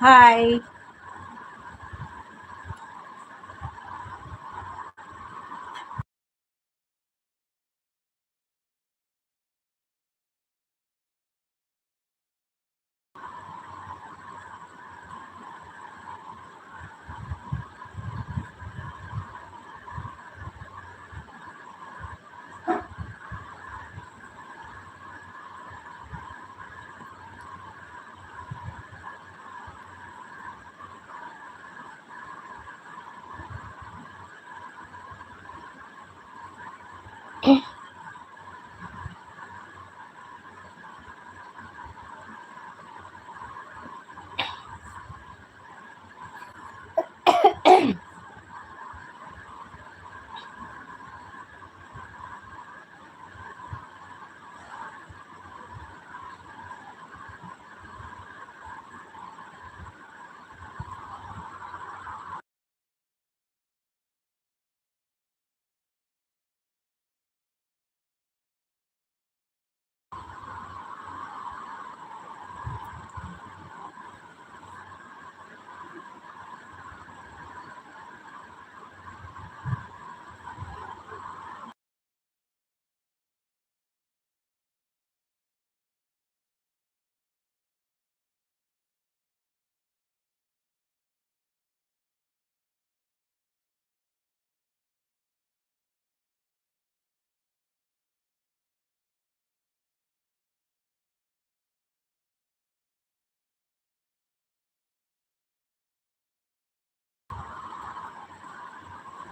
Hi.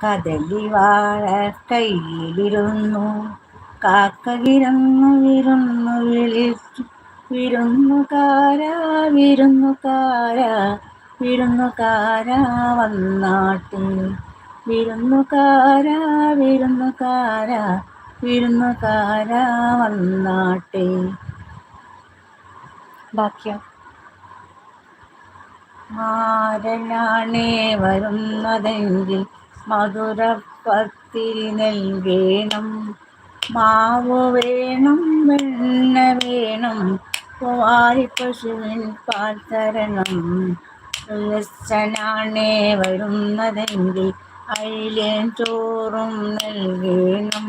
Hi കദളിവാഴ കയ്യിലിരുന്നു. കാക്ക വിരുന്നു വിരുന്നു വിളിച്ചു വിരുന്നുകാര വിരുന്നുകാര വിരുന്നുകാര വന്നാട്ട് വിരുന്നുകാര വിരുന്നുകാര വിരുന്നുകാര വന്നാട്ടെ ബാക്കിയോ ആരനാണേ വരുന്നതെങ്കിൽ മധുരപ്പത്തിരി നൽകേണം മാവ് വേണം വെണ്ണ വേണം. കുവാരി പശുവിൻ പാൽ തരണം വയസ്സനാണേ വരുന്നതെങ്കിൽ അയിലേൻ ചോറും നൽകേണം.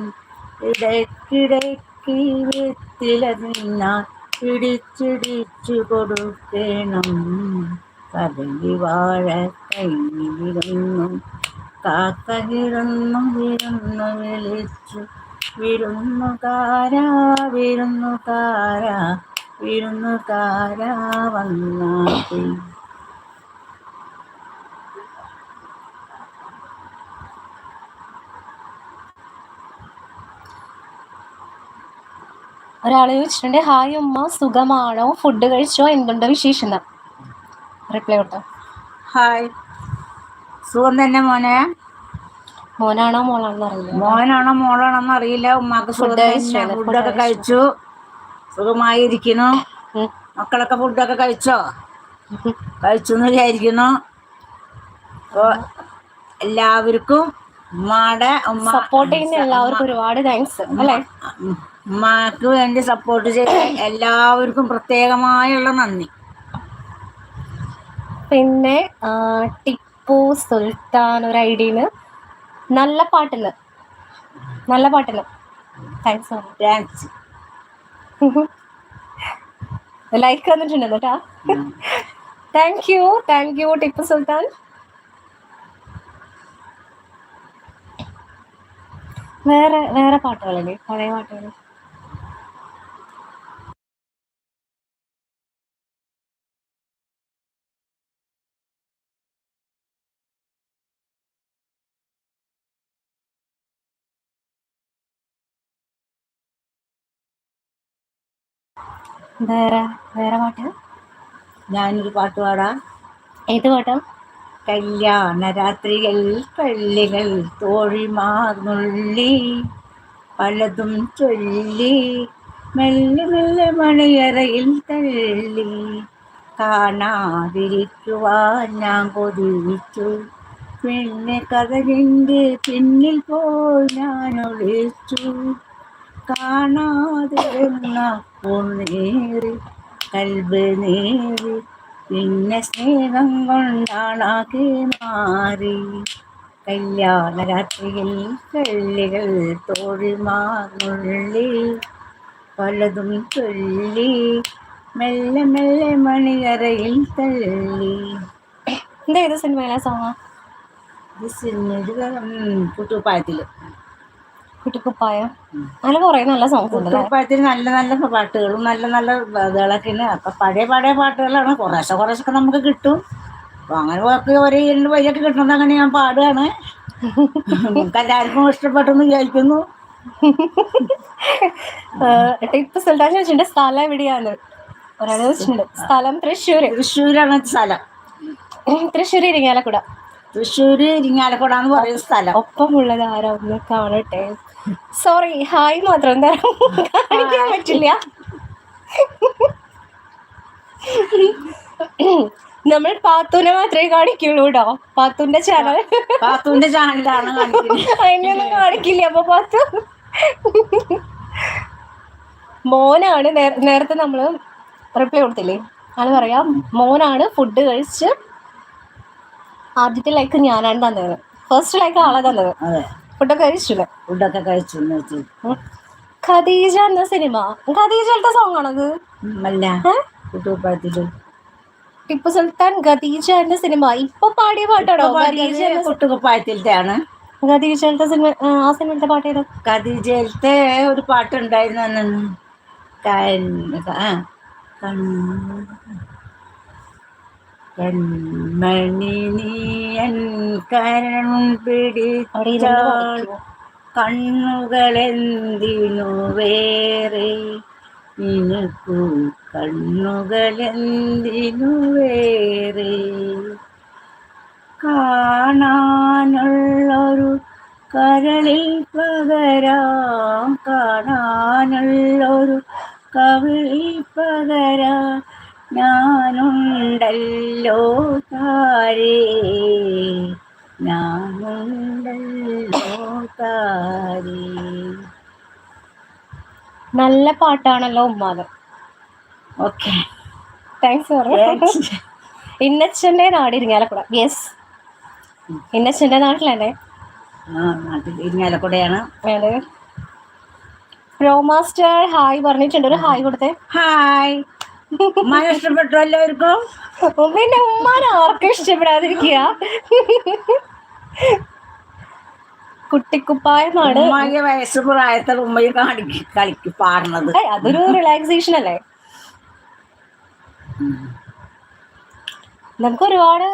ഇടയ്ക്കിടയ്ക്ക് വെത്തില തിന്നാൻ പിടിച്ചിടിച്ചു കൊടുക്കണം. കദളി വാഴ കയ്യിലിരുന്നു കാക്കകിടന്നു വിരുന്നു വിളിച്ചു. വിരുന്നുകാര വിരുന്നുകാര വിരുന്നുകാര വന്നാട്ടി ഒരാൾ ചോദിച്ചിട്ടുണ്ട് ഹായ് ഉമ്മ സുഖമാണോ? ഫുഡ് കഴിച്ചോ? എന്തുണ്ട് വിശേഷം റിപ്ലൈ കൊടുത്തോ. ഹായ്. സുഖം തന്നെ മോനെ? മോനാണോ മോളാണോ അറിയില്ല. മോനാണോ മോളാണോ എന്ന് അറിയില്ല. ഉമ്മാക്ക് സുഖം? തന്നെ. ഫുഡൊക്കെ കഴിച്ചു? സുഖമായിരിക്കുന്നു. മക്കളൊക്കെ ഫുഡൊക്കെ കഴിച്ചോ? കഴിച്ചു എന്ന് വിചാരിക്കുന്നു. അപ്പോ എല്ലാവർക്കും ഉമ്മാടെ ഉമ്മ സപ്പോർട്ട് ചെയ്യുന്ന എല്ലാവർക്കും ഒരുപാട് താങ്ക്സ് അല്ലേ? ഉമ്മക്ക് വേണ്ടി സപ്പോർട്ട് ചെയ്ത എല്ലാവർക്കും പ്രത്യേകമായുള്ള നന്ദി. പിന്നെ ആ, ടിപ്പു സുൽത്താൻ ഒരു ഐഡിയന് നല്ല പാട്ടിൽ. നല്ല പാട്ടിൽ. താങ്ക്സ് താങ്ക്സ് ലൈക്ക് വന്നിട്ടുണ്ട് കേട്ടാ. Thank you thank you Tipu Sultan. വേറെ വേറെ പാട്ടുകളല്ലേ? പഴയ പാട്ടുകൾ വേറെ വേറെ പാട്ട്? ഞാനൊരു പാട്ട് പാടാം. ഏത് പാട്ടോ? കല്യാണ രാത്രികൾ പള്ളികൾ തോഴിമാർന്നുള്ളി പലതും ചൊല്ലി മെല്ലെ മെല്ലെ മണിയറയിൽ തള്ളി. കാണാതിരിക്കുവാൻ ഞാൻ കൊതിച്ചു. പിന്നെ കഥകിന്റെ പിന്നിൽ പോയി ഞാൻ ഒളിച്ചു. കാണാതിരുന്ന പൊന്നേറി കൽബ് നേറി പിന്നെ സ്നേഹം കൊണ്ടാണാക്കി മാറി. കല്യാണ രാത്രിയിൽ കള്ളികൾ തോഴിമാറുള്ളി പലതും ചൊല്ലി മെല്ലെ മെല്ലെ മണിയറയിൽ തള്ളി. എന്താ ഏത് സിനിമയിലെ സോങ്ങാ ഇത് സിനിമ കുട്ടുപ്പായത്തിൽ കുട്ടിക്കുപ്പായം. അങ്ങനെ കുറെ നല്ല സോങ്സ് ഉണ്ട് കുട്ടിക്കുപ്പായത്തിന് നല്ല നല്ല പാട്ടുകളും നല്ല നല്ല ഇതുകളൊക്കെ ഉണ്ട്. അപ്പൊ പഴയ പഴയ പാട്ടുകളാണ് കുറേശ്ശെ കുറേശ്ശൊക്കെ നമുക്ക് കിട്ടും. അപ്പൊ അങ്ങനെ ഒക്കെ ഒരേ രണ്ട് വഴിയൊക്കെ കിട്ടുന്നത് അങ്ങനെ ഞാൻ പാടുകയാണ് നമുക്ക് എല്ലാവർക്കും ഇഷ്ടപ്പെട്ടെന്ന് വിചാരിക്കുന്നു. ടിപ്പു സുൽത്താൻ ചോദിച്ചിട്ടുണ്ട് സ്ഥലം എവിടെയാണ്? ഒരാൾ ചോദിച്ചിട്ടുണ്ട് സ്ഥലം തൃശ്ശൂർ തൃശ്ശൂരാണ് സ്ഥലം. തൃശ്ശൂർ ഇരിങ്ങാലക്കുട. തൃശ്ശൂർ ഇരിങ്ങാലക്കുട എന്ന് പറയുന്ന സ്ഥലം. ഒപ്പമുള്ളത് ആരാ? ഒന്ന് കാണട്ടെ. സോറി ഹായ് മാത്രം തരാം. കാണിക്കാൻ പറ്റില്ല. നമ്മൾ പാത്തൂനെ മാത്രമേ കാണിക്കുള്ളൂ കേട്ടോ പാത്തൂന്റെ ചാനൽ പാത്തൂന്റെ ചാനലാണ് അതിനൊന്നും കാണിക്കില്ല. അപ്പൊ പാത്തു. മോനാണ് നേരത്തെ നമ്മൾ റിപ്ലൈ കൊടുത്തില്ലേ? അത് പറയാം. മോനാണ് ഫുഡ് കഴിച്ച് ആദ്യത്തെ ലൈക്ക് ഞാനാണ് തന്നത്. ഫസ്റ്റ് ലൈക്ക് ആളെ തന്നത്. ഫുഡൊക്കെ കഴിച്ചില്ലേ? ഫുഡൊക്കെ കഴിച്ചു എന്ന് വെച്ച് ഖദീജ എന്ന സിനിമ. ഖദീജത്തെ സോങ് ആണത് അല്ല കുട്ടുപ്പായത്തിൽ ടിപ്പു സുൽത്താൻ ഖദീജ എന്ന സിനിമ. ഇപ്പൊ പാടിയ പാട്ടാണോ? ഖദീജ എന്ന സി- കുട്ടുകുപ്പായത്തിലത്തെയാണ് ഖദീജത്തെ സിനിമ ആ, സിനിമത്തെ പാട്ട് ഏതാ ഖദീജയിലത്തെ ഒരു പാട്ടുണ്ടായിരുന്നു കൺമണി നീയൻ വേറെ അവിടെ കണ്ണുകൾ എന്തിനു? കണ്ണുകളെന്തിനു വേറെ? നിനക്കു കണ്ണുകളെന്തിനു വേറെ? കാണാനുള്ളൊരു കരളിൽ പകരാം കാണാനുള്ളൊരു കവിളിൽ പകരാം. ഞാനുണ്ടല്ലോ താരേ. ഞാനുണ്ടല്ലോ താരേ. നല്ല പാട്ടാണല്ലോ ഉമ്മാത് ഓക്കെ. താങ്ക്സ് ഇന്നച്ചന്റെ നാട് ഇരിങ്ങാലക്കുട. യെസ് ഇന്നച്ചന്റെ നാട്ടിലല്ലേ? ഇരിങ്ങാലക്കുടയാണ്. അതെ. പ്രോ മാസ്റ്റർ ഹായ് പറഞ്ഞിട്ടുണ്ട്. ഒരു ഹായ് കൊടുത്തേ. ഹായ് ഉമ്മാനെ ഇഷ്ടപ്പെട്ടു എല്ലാവർക്കും പിന്നെ ഉമ്മാനെ ആർക്കും ഇഷ്ടപ്പെടാതിരിക്കുക. കുട്ടിക്കുപ്പായമാണ്. ഉമ്മാന്റെ വയസ്സ് പ്രായത്തിൽ ഉമ്മയെ കാണിക്കും കളിക്ക് പാടുന്നത് അതൊരു റിലാക്സേഷൻ അല്ലേ? നമുക്ക് ഒരുപാട്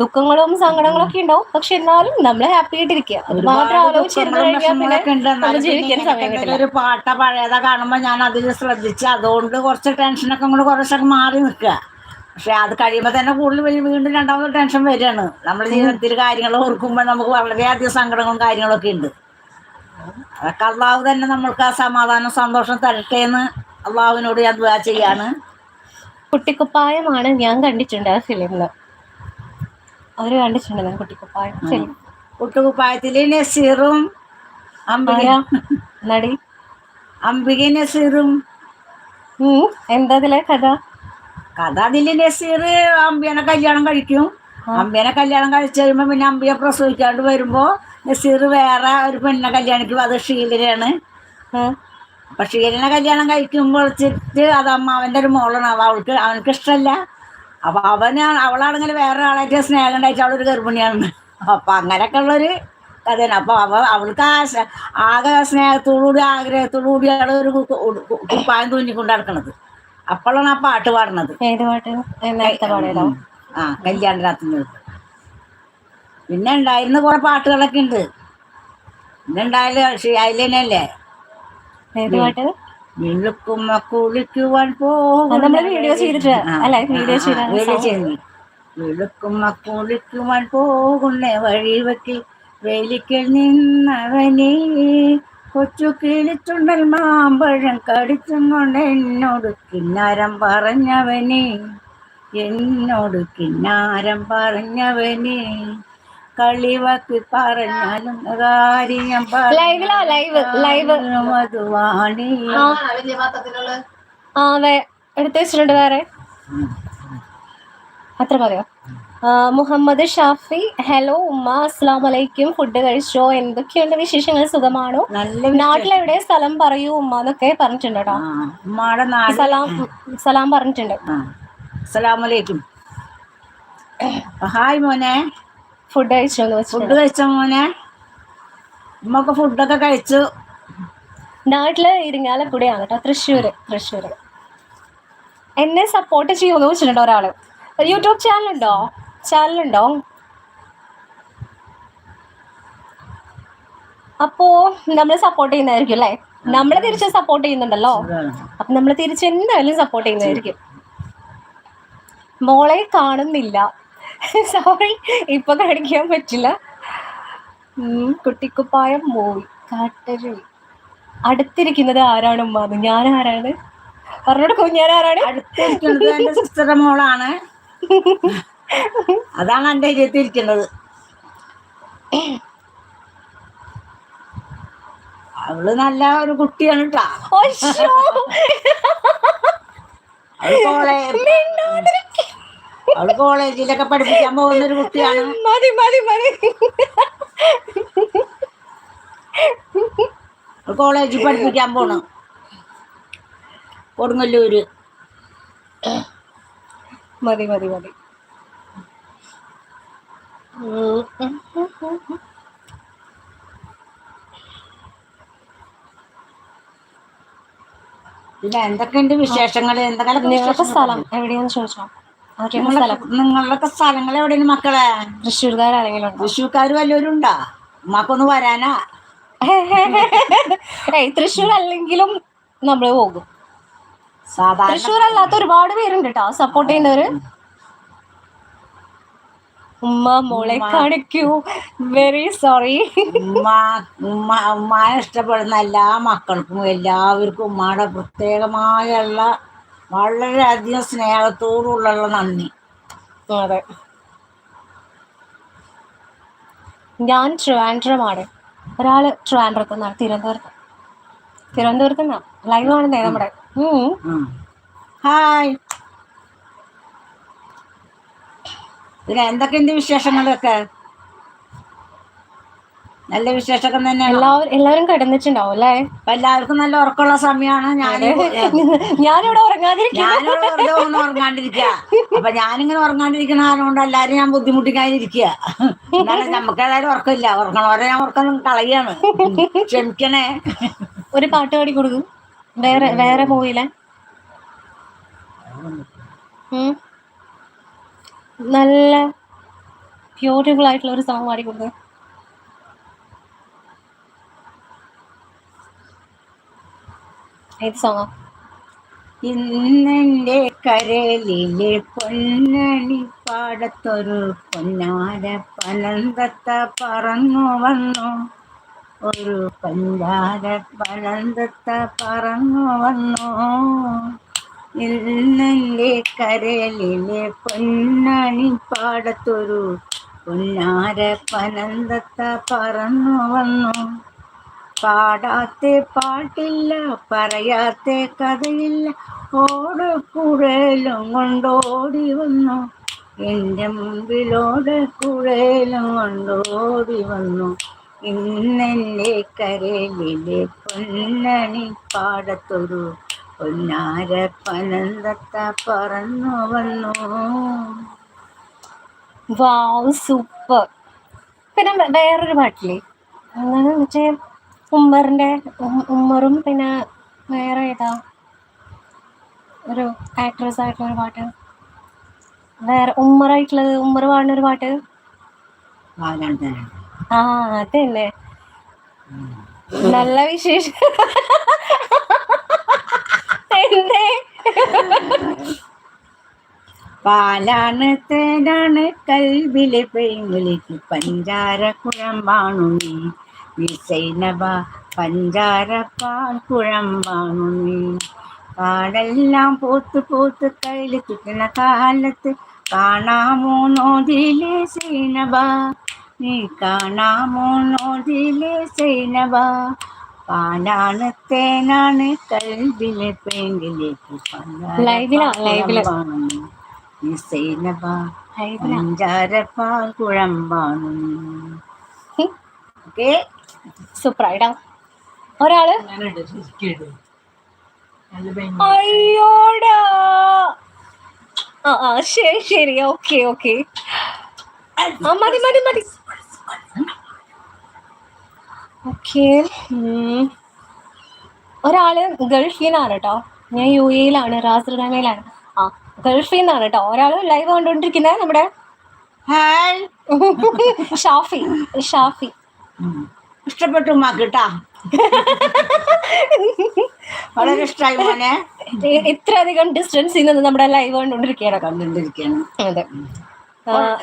ദുഃഖങ്ങളും സങ്കടങ്ങളും ഒക്കെ ഉണ്ടാവും. പക്ഷെ എന്നാലും നമ്മൾ ഹാപ്പി ആയിട്ടിരിക്കുക. അത് മാത്രം ആലോചിച്ചിരുന്നു കഴിഞ്ഞാൽ പിന്നെ വിഷമങ്ങളൊക്കെ ഉണ്ട്. നമ്മൾ എന്നാലും ജീവിക്കാൻ സമയം കിട്ടില്ല. ഒരു പാട്ട പഴയത കാണുമ്പോ ഞാൻ അതിൽ ശ്രദ്ധിച്ച് അതുകൊണ്ട് കുറച്ച് ടെൻഷനൊക്കെ കൂടെ കുറച്ചൊക്കെ മാറി നിൽക്കുക. പക്ഷെ അത് കഴിയുമ്പോൾ തന്നെ കൂടുതൽ വീണ്ടും രണ്ടാമത് ടെൻഷൻ വരികയാണ്. നമ്മുടെ ജീവിതത്തിൽ കാര്യങ്ങൾ ഓർക്കുമ്പോൾ നമുക്ക് വളരെയധികം സങ്കടങ്ങളും കാര്യങ്ങളൊക്കെ ഉണ്ട്. അതൊക്കെ അള്ളാഹു തന്നെ നമ്മൾക്ക് ആ സമാധാനം സന്തോഷം തരട്ടെ എന്ന് അള്ളാഹുവിനോട് ഞാൻ ദുആ ചെയ്യാണ്. കുട്ടിക്കുപ്പായമാണ് ഞാൻ കണ്ടിട്ടുണ്ട് ആ ഫിലിമിൽ അവർ കണ്ടിട്ടുണ്ട് ഞാൻ കുട്ടിക്കുപ്പായം. ഫിലിം കുട്ടുകുപ്പായത്തിൽ നസീറും അംബിക ആരാ? നടി? അംബിക നസീറും. എന്താ അതിലെ കഥ? കഥ അതിൽ നസീർ അമ്പിയനെ കല്യാണം കഴിക്കും. അമ്പിയനെ കല്യാണം കഴിച്ചു കഴിയുമ്പോ പിന്നെ അമ്പിയെ പ്രസവിക്കാണ്ട് വരുമ്പോ നസീർ വേറെ ഒരു പെണ്ണെ കല്യാണിക്കും. അത് ഷീലയാണ്. അപ്പൊ കല്യാണം കഴിക്കുമ്പോൾ വെച്ചിട്ട് അത് അമ്മാവന്റെ ഒരു മോളാണ്. അവ അവൾക്ക് അവനക്ക് ഇഷ്ടമല്ല അപ്പൊ അവന് അവളാണെങ്കിൽ വേറെ ആളായിട്ട് സ്നേഹം ഉണ്ടായിട്ട് അവളൊരു ഗർഭിണിയാണ്. അപ്പൊ അങ്ങനെയൊക്കെ ഉള്ളൊരു കഥയാണ് അപ്പൊ അവ അവൾക്ക് ആ ആകെ സ്നേഹത്തോടുകൂടി ആഗ്രഹത്തോടുകൂടി അവൾ ഒരു കുപ്പായം തുന്നിക്കൊണ്ട് നടക്കണത്. അപ്പോഴാണ് ആ പാട്ട് പാടുന്നത്. ഏത് പാട്ട്? ആ കല്യാണ രാത്രി പിന്നെ ഉണ്ടായിരുന്ന കുറെ പാട്ടുകളൊക്കെ ഉണ്ട്. പിന്നെ ഉണ്ടായാലും അതിൽ തന്നെയല്ലേ ഏത് പാട്ട് വിളുക്കുമ്മ കുളിക്കുവാൻ അത് നമ്മൾ വീഡിയോ ചെയ്തിട്ട് അല്ലേ? വീഡിയോ ചെയ്ത പോകും വിളുക്കുമ്മ കുളിക്കുവാൻ പോകുന്ന വഴിവെക്കിൽ വേലിക്കൽ നിന്നവനെ കൊച്ചു കിളിച്ചുണ്ടൽ മാമ്പഴം കടിച്ചും കൊണ്ട് എന്നോട് കിന്നാരം പറഞ്ഞവനെ. എന്നോട് കിന്നാരം പറഞ്ഞവനെ. കളിവാക്ക് പറഞ്ഞാലും കാര്യം ലൈവിലാ ലൈവ് ലൈവ് മധുവാണി. ആ എടുത്തു വെച്ചിട്ടുണ്ട് വേറെ. അത്ര മതിയോ? മുഹമ്മദ് ഷാഫി ഹലോ ഉമ്മ അസ്സാം വലൈക്കും ഫുഡ് കഴിച്ചോ? എന്തൊക്കെയുണ്ട് വിശേഷങ്ങൾ? സുഖമാണോ. നാട്ടിലെവിടെ സ്ഥലം പറയൂ ഉമ്മ എന്നൊക്കെ പറഞ്ഞിട്ടുണ്ട് കേട്ടോ. ആ ഉമ്മാടെ നാട്. സലാം സലാം പറഞ്ഞിട്ടുണ്ട്. അസ്സലാമലൈക്കും ഹായ് മോനെ. ഫുഡ് കഴിച്ചോ ഫുഡ് കഴിച്ച മോനെ? ഉമ്മക്ക് ഫുഡൊക്കെ കഴിച്ചു. നാട്ടിൽ ഇരിങ്ങാലക്കുടിയാണ് കേട്ടോ തൃശ്ശൂര് തൃശ്ശൂര്. എന്നെ സപ്പോർട്ട് ചെയ്യുമെന്ന് വെച്ചിട്ടുണ്ട് ഒരാൾ. യൂട്യൂബ് ചാനലുണ്ടോ? ചാനലുണ്ടോ? അപ്പോ നമ്മൾ സപ്പോർട്ട് ചെയ്യുന്നതായിരിക്കും അല്ലേ? നമ്മളെ തിരിച്ച് സപ്പോർട്ട് ചെയ്യുന്നുണ്ടല്ലോ. അപ്പൊ നമ്മൾ തിരിച്ച് എന്തായാലും സപ്പോർട്ട് ചെയ്യുന്നതായിരിക്കും. മോളെ കാണുന്നില്ല. സോറി ഇപ്പൊ കാണിക്കാൻ പറ്റില്ല. കുട്ടിക്കുപ്പായം മൂവി കാട്ടരുവി അടുത്തിരിക്കുന്നത് ആരാണ് ഉമ്മാന്ന് ഞാൻ ആരാണ്? പറഞ്ഞോട് ഞാൻ ആരാണ്? അടുത്തിരിക്കുന്നത് എന്റെ സിസ്റ്ററുടെ മോളാണ്. അതാണ് എന്റെ ഇരുത്തിരിക്കുന്നത് അവൾ നല്ല ഒരു കുട്ടിയാണ് കേട്ടാ. അവൾ. അവൾ കോളേജിലൊക്കെ പഠിപ്പിക്കാൻ പോകുന്ന ഒരു കുട്ടിയാണ്. മതി മതി മതി. കോളേജിൽ പഠിപ്പിക്കാൻ പോണം. കൊടുങ്ങല്ലൂര്. മതി മതി മതി. പിന്നെ എന്തൊക്കെയുണ്ട് വിശേഷങ്ങൾ എന്തൊക്കെ സ്ഥലം എവിടെയാന്ന് ചോദിച്ചോ? നിങ്ങളൊക്കെ സ്ഥലങ്ങൾ എവിടെയാണ് മക്കളെ? തൃശ്ശൂർക്കാരാണെങ്കിലും തൃശ്ശൂർക്കാർ വല്ലവരും ഉണ്ടാ ഉമ്മാക്കൊന്ന് വരാനാ. ഏയ് തൃശ്ശൂർ അല്ലെങ്കിലും നമ്മൾ പോകും. തൃശ്ശൂർ അല്ലാത്ത ഒരുപാട് പേരുണ്ട് കേട്ടോ സപ്പോർട്ട് ചെയ്യുന്നവര്. ഉമ്മ മോളെ കാണിക്കൂ. വെരി സോറി ഉമ്മ ഉമ്മ ഉമ്മാനെ ഇഷ്ടപ്പെടുന്ന എല്ലാ മക്കൾക്കും എല്ലാവർക്കും ഉമ്മയുടെ പ്രത്യേകമായുള്ള വളരെയധികം സ്നേഹത്തോടുള്ള നന്ദി. അതെ. ഞാൻ ട്രിവാൻഡ്രമാണ്. ഒരാൾ ട്രിവാൻഡ്രത്ത് നിന്നാണ് തിരുവനന്തപുരത്ത്. തിരുവനന്തപുരത്ത് നിന്നാ? ലൈവ് ആണെന്നേ നമ്മുടെ. ഹായ് പിന്നെ എന്തൊക്കെയുണ്ട് വിശേഷങ്ങളൊക്കെ? നല്ല വിശേഷമൊക്കെ തന്നെ എല്ലാവരും എല്ലാവരും കിടന്നിട്ടുണ്ടാവും അല്ലേ? എല്ലാവർക്കും നല്ല ഉറക്കമുള്ള സമയമാണ്. ഞാൻ ഞാനിവിടെ ഉറങ്ങാതിരിക്കും ഞാനിവിടെ വെറുതെ ഒന്ന് ഉറങ്ങാണ്ടിരിക്കുക അപ്പൊ ഞാനിങ്ങനെ ഉറങ്ങാണ്ടിരിക്കണ കാരണം എല്ലാരും ഞാൻ ബുദ്ധിമുട്ടിക്കാതിരിക്കുക എന്നാലും നമുക്ക് ഏതായാലും ഉറക്കമില്ല. ഉറങ്ങണവരെ ഞാൻ ഉറക്കം കളയാണ് ക്ഷമിക്കണേ. ഒരു പാട്ട് പാടി കൊടുക്കും. വേറെ വേറെ പോയില്ല. നല്ല ബ്യൂട്ടിഫുൾ ആയിട്ടുള്ള ഒരു സോങ് പാടി കൊടുക്കും. ഏത് സോങ്ങാ ഇന്നെന്റെ കരലിലെ പൊന്നണി പാടത്തൊരു പൊന്നാര പനന്തത്ത പറന്നു വന്നു. ഒരു പഞ്ചാര പനന്തത്ത പറന്നു വന്നു. ഇന്നെന്റെ കരലിലെ പൊന്നണി പാടത്തൊരു പൊന്നാര പനന്തത്ത പറന്നു വന്നു. പാടാത്ത പാട്ടില്ല പറയാത്ത കഥയില്ല. ഓടക്കുഴലും കൊണ്ടോടി വന്നു. എന്റെ മുമ്പിലോടക്കുഴലും കൊണ്ടോടി വന്നു. ഇന്നെന്റെ കരലിലെ പൊന്നണി പാടത്തൊരു പൊന്നാര പനന്തത്ത പറന്നു വന്നു. Wow super. പിന്നെ വേറൊരു പാട്ടില്ലേ? അങ്ങനെ മറ്റേ ഉമ്മറിന്റെ ഉമ്മറും പിന്നെ വേറെ ഏതാ? ഒരു ആക്ട്രസ് ആയിട്ടുള്ള ഒരു പാട്ട്. വേറെ ഉമ്മറായിട്ടുള്ളത് ഉമ്മർ പാടുന്ന ഒരു പാട്ട്. ആ അത് തന്നെ. നല്ല വിശേഷം. എന്തേ? പാലാണ് തേനാണ് കൽവിലെ പെയ്മുലിക്ക് പഞ്ചാര കുഴമ്പാണു നീ. വിസൈനബ പഞ്ചാര പാൽ കുഴമ്പാണു നീ പാടെല്ലാം പൂത്ത് പൂത്ത് കയ്യിൽ ചുറ്റുന്ന കാലത്ത് കാണാമോ നോതിലെ സൈനബ നീ കാണാമോ നോതിലെ സൈനബ പാലാണ് തേനാണ് കൽവിലെ പെങ്കിലേക്ക് ലൈവിലാ, ലൈവിൽ. നീ സൈനബ ലൈവിലാ അഞ്ചാരപ്പാൽ കുഴമ്പാണ് ഓക്കെ സൂപ്പറായിട്ടാ ഒരാൾ? അയ്യോടാ. ആ ആ ശരി ശരി. ഓക്കെ ഓക്കെ മതി മതി മതി. ഓക്കെ ഒരാൾ ഗൾഫിൽ നിന്നാണ് കേട്ടോ ഞാൻ യു എയിലാണ് റാസൽഖാനയിലാണ് ആ ഗൾഫിൽ നിന്നാണ് കേട്ടോ ഒരാൾ ലൈവ് കണ്ടുകൊണ്ടിരിക്കുന്നത് നമ്മുടെ ഹായ് ഷാഫി ഷാഫി. ഇഷ്ടപ്പെട്ടു ഉമ്മാക്ക് കേട്ടാ വളരെ ഇഷ്ടമായി മോനെ. ഇത്രയധികം ഡിസ്റ്റൻസിൽ നിന്ന് നമ്മുടെ ലൈവ് കണ്ടുകൊണ്ടിരിക്കുകയാണ്. കണ്ടിട്ടിരിക്കാണ് അതെ.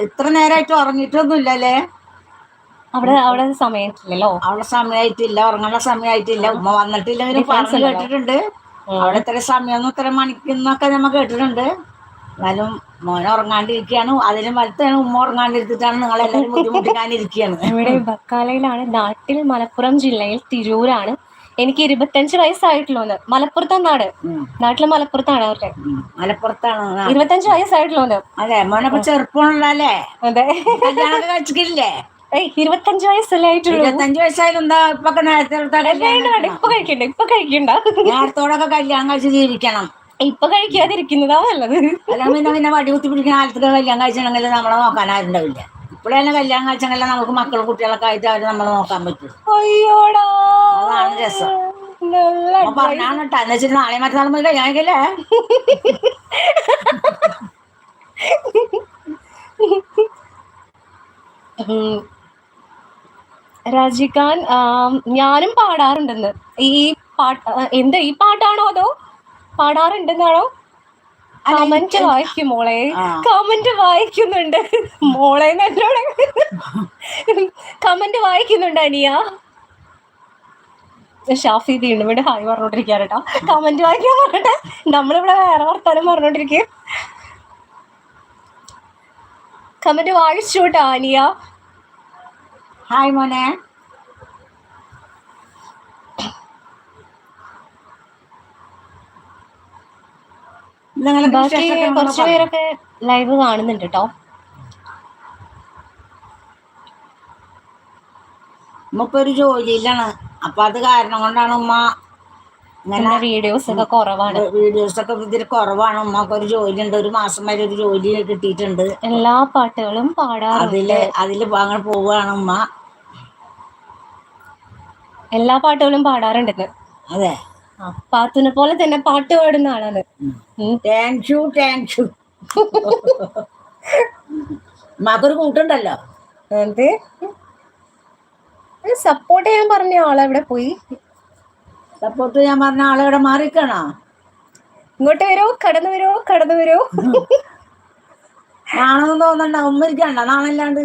ഇത്ര നേരമായിട്ട് ഉറങ്ങിയിട്ടൊന്നുമില്ലല്ലേ? അവിടെ അവിടെ സമയത്തില്ലല്ലോ അവിടെ സമയമായിട്ടില്ല ഉറങ്ങാനുള്ള സമയമായിട്ടില്ല. ഉമ്മ വന്നിട്ടില്ല പറഞ്ഞു. കേട്ടിട്ടുണ്ട്. അവിടെ ഇത്ര സമയം ഇത്ര മണിക്കുന്നൊക്കെ നമ്മ കേട്ടിട്ടുണ്ട്. എന്നാലും മോൻ ഉറങ്ങാണ്ടിരിക്കുകയാണ്. അതിലും വലുത്താണ് ഉമ്മ ഉറങ്ങാണ്ടിരുത്തിട്ടാണ് നിങ്ങളെല്ലാവരും ബുദ്ധിമുട്ടിക്കാനിരിക്കുകയാണ്. ഇവിടെ ബക്കാലയിലാണ് നാട്ടിൽ മലപ്പുറം ജില്ലയിൽ തിരൂരാണ്. എനിക്ക് ഇരുപത്തഞ്ച് വയസ്സായിട്ടുള്ളത് മലപ്പുറത്താണ് നാട്. ഉം. നാട്ടിൽ മലപ്പുറത്താണ് അവരുടെ. മലപ്പുറത്താണ്. ഇരുപത്തഞ്ച് വയസ്സായിട്ടുള്ളത് അതെ മോനപ്പൊ ചെറുപ്പമുള്ളല്ലേ അതെ. കഴിച്ചിട്ടില്ലേ? ഇരുപത്തഞ്ച് വയസ്സല്ലേ ആയിട്ടുള്ളൂ. ഇരുപത്തഞ്ച് വയസ്സായാലും എന്താ നേരത്തെ ഇപ്പൊ കഴിക്കണ്ട ഇപ്പൊ കഴിക്കണ്ട. നേരത്തോടൊക്കെ കല്യാണം കഴിച്ച് ജീവിക്കണം. ഇപ്പൊ കഴിക്കാതിരിക്കുന്നതാ നല്ലത്. അല്ലെങ്കിൽ പിന്നെ പിന്നെ വടി കുത്തി പിടിക്കുന്ന കാലത്തൊക്കെ കല്യാണം കഴിച്ചിട്ടുണ്ടെങ്കിൽ നമ്മളെ നോക്കാൻ ആരുണ്ടാവില്ല. ഇപ്പോഴെല്ലാം കല്യാണം കഴിച്ചെങ്കിൽ നമുക്ക് മക്കളും കുട്ടികളൊക്കെ ആയിട്ട് അവർ നമ്മളെ നോക്കാൻ പറ്റും. അയ്യോടാ. അതാണ് രസം. പറഞ്ഞാണ് കേട്ടോ എന്ന് വെച്ചിട്ട് നാളെ മറ്റന്നാൾ മുതൽ ഉം. രജിക്കാൻ ഞാനും പാടാറുണ്ടെന്ന്. ഈ പാട്ട് എന്താ ഈ പാട്ടാണോ അതോ പാടാറുണ്ടെന്നാണോ? കമന്റ് വായിക്കും മോളെ. കമന്റ് വായിക്കുന്നുണ്ട്. മോളെ എന്നോട് കമന്റ് വായിക്കുന്നുണ്ട് അനിയ. ഷാഫി വീണ്ടും വീണ്ടും ഹായ് പറഞ്ഞോണ്ടിരിക്കാറ് കേട്ടോ കമന്റ് വായിക്കാൻ പറഞ്ഞിട്ട് നമ്മളിവിടെ വേറെ വർത്താനം പറഞ്ഞോണ്ടിരിക്കും. കമന്റ് വായിച്ചു കേട്ടോ അനിയ. ഹായ് മോനെ. ബാക്കി കുറച്ചു പേരൊക്കെ ലൈവ് കാണുന്നുണ്ട് കേട്ടോ ഉമ്മ ഒരു ജോലിയിലാണ്. അപ്പൊ അത് കാരണം കൊണ്ടാണ് ഉമ്മ ഇങ്ങനെ വീഡിയോസ് ഒക്കെ കുറവാണ്. വീഡിയോസ് ഒക്കെ ഇതിൽ കുറവാണ്. ഉമ്മക്ക് ഒരു ജോലി ഉണ്ട് ഒരു മാസം വരെ ഒരു ജോലി കിട്ടിയിട്ടുണ്ട്. എല്ലാ പാട്ടുകളും പാടാ അതിൽ അതിൽ അങ്ങനെ പോവാണ് ഉമ്മ. എല്ലാ പാട്ടുകളും പാടാറുണ്ടെന്ന് അതെ. പാത്തുനെ പോലെ തന്നെ പാട്ട് പാടുന്ന ആളാണ്. താങ്ക് യു താങ്ക് യു കൂട്ടുണ്ടല്ലോ. എന്ത്? സപ്പോർട്ട് ചെയ്യാൻ പറഞ്ഞ ആളെവിടെ പോയി? സപ്പോർട്ട് ഞാൻ പറഞ്ഞ ആളെവിടെ മാറിക്കണോ? ഇങ്ങോട്ട് വരോ കടന്നു വരോ കടന്നു വരോ. നാണെന്ന് തോന്നണ്ട ഉമ്മരിക്കണ്ട നാണല്ലാണ്ട്.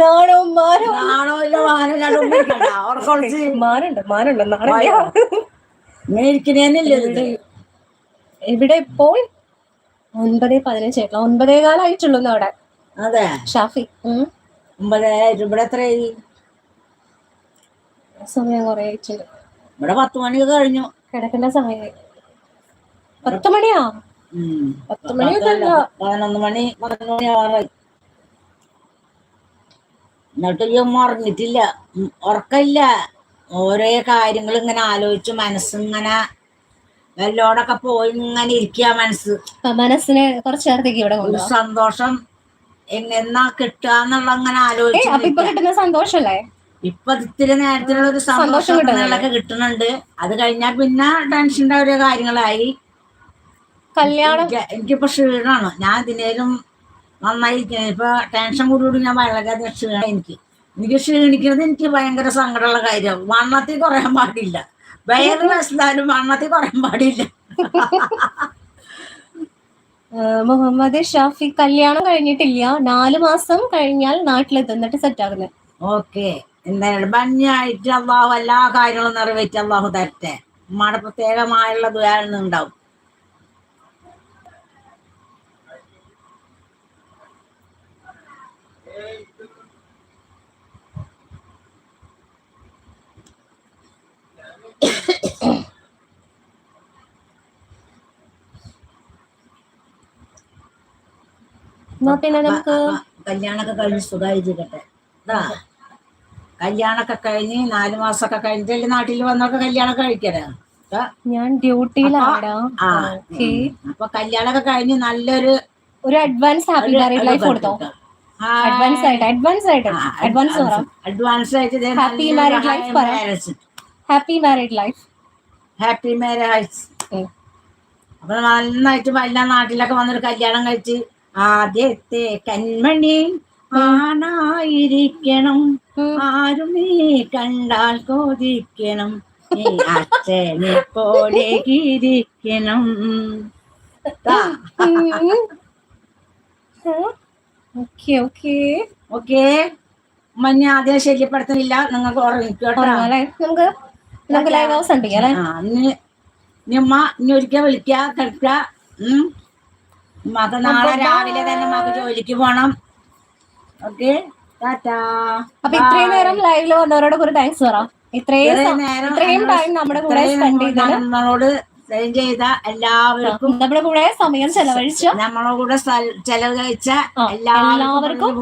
നാണോ മാനോ? നാണോ ഇല്ല വാനില്ലാണ്ട് ഉമ്മ ഇരിക്കണ്ട. ഉറക്കൊളിച്ച് മാനുണ്ട് മാനുണ്ട്. ഇരിക്കണേന്നില്ല ഇത്? ഇവിടെ ഇപ്പോൾ ഒൻപത് പതിനഞ്ചായിട്ടുള്ള ഒൻപതേ കാലായിട്ടുള്ളൂ അവിടെ. അതെ. ഷാഫി. ഒമ്പത് ഇവിടെ എത്രയായി? സമയം കുറെ ആയിട്ടുണ്ട്. ഇവിടെ പത്ത് മണിയൊക്കെ കഴിഞ്ഞു. കിടക്കേണ്ട സമയമായി പത്ത് മണിയാ. പത്ത് മണിയൊക്കെ. പതിനൊന്ന് മണി പതിനൊന്ന് മണി ആവാറായി. എന്നിട്ട് ഉമ്മ ഉറങ്ങിട്ടില്ല ഉറക്കമില്ല. ഓരോ കാര്യങ്ങൾ ഇങ്ങനെ ആലോചിച്ച് മനസ്സിങ്ങനെ എല്ലോടൊക്കെ പോയി ഇങ്ങനെ ഇരിക്കുക മനസ്സ്. മനസ്സിനെ കുറച്ച് നേരത്തേക്ക് ഇവിടെ ഒരു സന്തോഷം എന്നാ കിട്ടുക എന്നുള്ള അങ്ങനെ ആലോചിച്ച് സന്തോഷല്ലേ? ഇപ്പൊ ഇത്തിരി നേരത്തിലുള്ള ഒരു സന്തോഷം സന്തോഷം കിട്ടുന്നുണ്ട്. അത് കഴിഞ്ഞാൽ പിന്നെ ടെൻഷന്റെ ഓരോ കാര്യങ്ങളായി. കല്യാണം എനിക്ക് എനിക്കിപ്പോ ക്ഷീണമാണ് ഞാൻ ഇതിനേലും നന്നായിരിക്കും ഇപ്പൊ ടെൻഷൻ കൂടി ഞാൻ വളരെ ക്ഷീണം എനിക്ക്. എനിക്ക് ക്ഷീണിക്കുന്നത് എനിക്ക് ഭയങ്കര സങ്കടമുള്ള കാര്യമാണ്. വണ്ണത്തിൽ കുറയാൻ പാടില്ല. വയറ് വസ്താലും വണ്ണത്തിൽ കുറയാൻ പാടില്ല. മുഹമ്മദ് ഷാഫി കല്യാണം കഴിഞ്ഞിട്ടില്ല. നാല് മാസം കഴിഞ്ഞാൽ നാട്ടിലെത്തുന്നിട്ട് സെറ്റ് ആകുന്നത് ഓക്കെ. എന്തായാലും ഭംഗിയായിട്ട് അള്ളാഹു എല്ലാ കാര്യങ്ങളും നിറവേറ്റി അള്ളാഹു തരട്ടെ. ഉമ്മയുടെ പ്രത്യേകമായുള്ള ദ്വാരം ഉണ്ടാവും എന്നാ പിന്നെ നമുക്ക് ആ, കല്യാണമൊക്കെ കഴിഞ്ഞ് സുഖമായിരിക്കട്ടെ ഇതാ കല്യാണമൊക്കെ കഴിഞ്ഞ് നാല് മാസമൊക്കെ കഴിഞ്ഞിട്ടല്ലേ നാട്ടിൽ വന്നൊക്കെ കല്യാണം കഴിക്കണേ ഇതാ, ഞാൻ ഡ്യൂട്ടിയിലാണ് അപ്പൊ കല്യാണമൊക്കെ കഴിഞ്ഞ് നല്ലൊരു ഒരു അഡ്വാൻസ് ഹാപ്പി മാരീഡ് ലൈഫ് കൊടുത്തോ? അഡ്വാൻസ് ആയിട്ട് അഡ്വാൻസ് ആയിട്ട്. അഡ്വാൻസ് അഡ്വാൻസ് ആയിട്ട് ഹാപ്പി married ലൈഫ് പറ. Happy married life happy marriage അപ്പൊ നന്നായിട്ട് വല്ല നാട്ടിലൊക്കെ വന്നൊരു കല്യാണം കഴിച്ച് ആദ്യത്തെ കൺമണി ആണായിരിക്കണം. ആരും നീ കണ്ടാൽ കൊതിക്കണം. അച്ഛനെ പോലെ ഇരിക്കണം. ഓക്കെ ഓക്കെ ഓക്കെ മഞ്ഞ ആദ്യം ശല്യപ്പെടുത്തുന്നില്ല. നിങ്ങൾക്ക് ഉറങ്ങിക്കോട്ടോ നമുക്ക് നമുക്ക് ലൈവ് ഹൗസ് ഉണ്ട് അല്ലേ? ഇനി ഉമ്മ ഇനി ഒരിക്കൽ വിളിക്കാ കിടക്ക. ഉമ്മക്ക് നാളെ രാവിലെ തന്നെ ഉമ്മക്ക് ജോലിക്ക് പോണം. ഓക്കെ അപ്പൊ ഇത്രയും നേരം ലൈവിൽ വന്നവരോട് ഒരു താങ്ക്സ് പറ. ഇത്രയും ഇത്രയും നേരം ഇത്രയും ടൈം നമ്മുടെ കൂടെ സ്പെൻഡ് ചെയ്തത് നമ്മളോട് സ്പെൻഡ് ചെയ്ത എല്ലാവർക്കും നമ്മുടെ കൂടെ സമയം ചെലവഴിച്ച നമ്മളെ കൂടെ സ്ഥല- ചെലവ് കഴിച്ച ആ, എല്ലാവർക്കും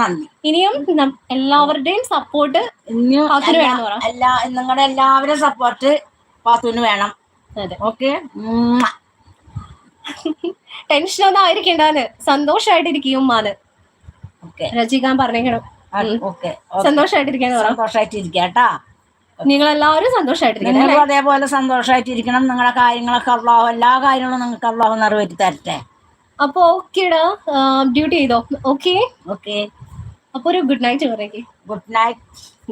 നന്ദി. ഇനിയും എല്ലാവരുടെയും സപ്പോർട്ട് എല്ലാ-. നിങ്ങളുടെ എല്ലാവരുടെയും സപ്പോർട്ട് പാത്തുവിന് വേണം. ഓക്കെ ടെൻഷൻ ഒന്നും ആയിരിക്കണ്ടാന്ന് സന്തോഷായിട്ടിരിക്കും മാന് ഓക്കെ രചിക്കാൻ പറഞ്ഞേക്കണം. ഓക്കെ സന്തോഷായിട്ടിരിക്കാന്ന് പറ. സന്തോഷമായിട്ടിരിക്കുക കേട്ടാ. നിങ്ങൾ എല്ലാവരും നിങ്ങൾ അതേപോലെ സന്തോഷമായിട്ടിരിക്കണം നിങ്ങളുടെ കാര്യങ്ങളൊക്കെ അള്ളാഹു എല്ലാ കാര്യങ്ങളും നിങ്ങൾക്ക് അള്ളാഹു നിറവേറ്റി തരട്ടെ. അപ്പൊ ഓക്കേടാ. ഡ്യൂട്ടി ചെയ്തോ? ഓക്കെ? ഓക്കെ. അപ്പൊ ഒരു ഗുഡ് നൈറ്റ് പറയേ. Good night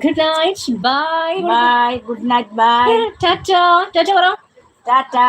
good night bye bye good night bye tata. Tata പറ. ടാറ്റാ.